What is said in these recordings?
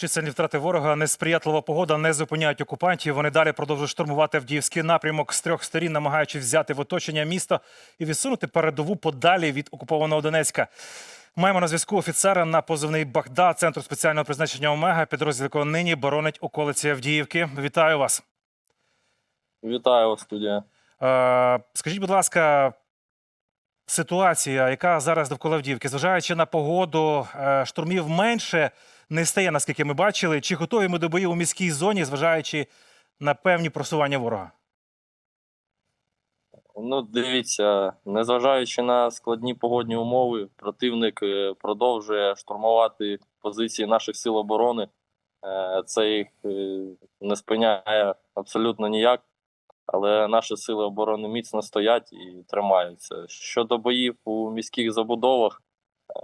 Чисельні втрати ворога, несприятлива погода не зупиняють окупантів. Вони далі продовжують штурмувати Авдіївський напрямок з трьох сторін, намагаючись взяти в оточення місто і відсунути передову подалі від окупованого Донецька. Маємо на зв'язку офіцера на позивний Бахда, центру спеціального призначення Омега, підрозділ якого нині боронить околиці Авдіївки. Вітаю вас. Вітаю вас, студія. Е, скажіть, будь ласка, ситуація, яка зараз довкола Авдіївки, зважаючи на погоду, е, штурмів менше не стає, наскільки ми бачили. Чи готові ми до боїв у міській зоні, зважаючи на певні просування ворога? Ну, дивіться, незважаючи на складні погодні умови, противник е, продовжує штурмувати позиції наших сил оборони. Е, Це їх не спиняє абсолютно ніяк. Але наші сили оборони міцно стоять і тримаються. Щодо боїв у міських забудовах,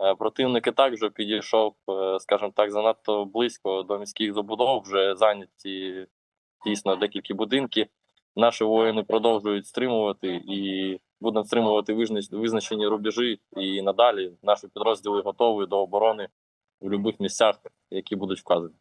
е, противник і так вже підійшов, е, скажімо так, занадто близько до міських забудов, вже зайняті дійсно декілька будинків. Наші воїни продовжують стримувати і будемо стримувати визначені рубежі. І надалі наші підрозділи готові до оборони в будь-яких місцях, які будуть вказані.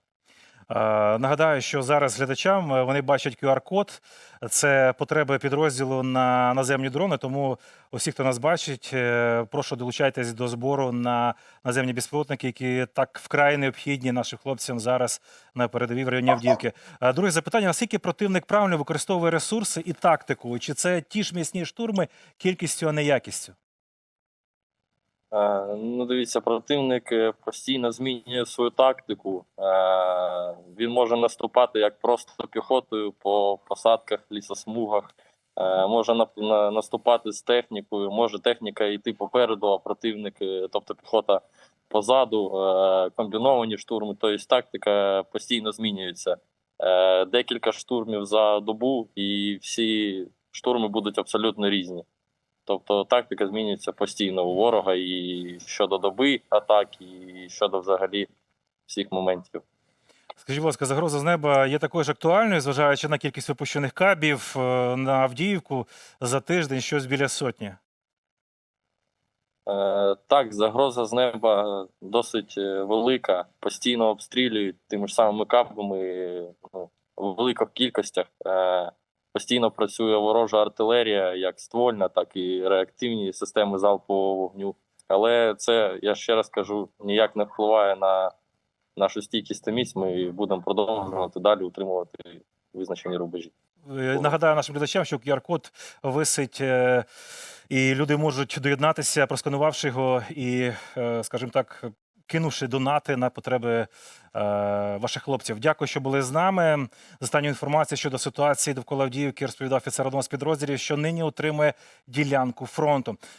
Е, Нагадаю, що зараз глядачам е, вони бачать QR-код. Це потреби підрозділу на наземні дрони. Тому усі, хто нас бачить, е, прошу долучайтесь до збору на наземні безпілотники, які так вкрай необхідні нашим хлопцям зараз на передовій в районі Авдіївки. Друге запитання: наскільки противник правильно використовує ресурси і тактику? Чи це ті ж м'ясні штурми кількістю, а не якістю? Е, Ну, дивіться, противник е, постійно змінює свою тактику. Е, Він може наступати як просто піхотою по посадках, лісосмугах, може наступати з технікою, може техніка йти попереду, а противник, тобто піхота позаду, комбіновані штурми. Тобто тактика постійно змінюється. Декілька штурмів за добу, і всі штурми будуть абсолютно різні. Тобто тактика змінюється постійно у ворога і щодо доби атак, і щодо взагалі всіх моментів. Скажіть, будь ласка, загроза з неба є такою ж актуальною, зважаючи на кількість випущених кабів е, на Авдіївку за тиждень щось біля сотні. Е, так, загроза з неба досить е, велика, постійно обстрілюють тими ж самими капами е, ну, в великих кількостях. Е, постійно працює ворожа артилерія, як ствольна, так і реактивні системи залпового вогню. Але це, я ще раз кажу, ніяк не впливає на нашу стійкість та міць. Ми будемо продовжувати далі утримувати визначені рубежі. Е, Нагадаю нашим глядачам, що QR-код висить, е, і люди можуть доєднатися, просканувавши його і, е, скажімо так, кинувши донати на потреби е, ваших хлопців. Дякую, що були з нами. З інформацію щодо ситуації довкола Авдіївки розповідав офіцер одного з підрозділів, що нині отримує ділянку фронту.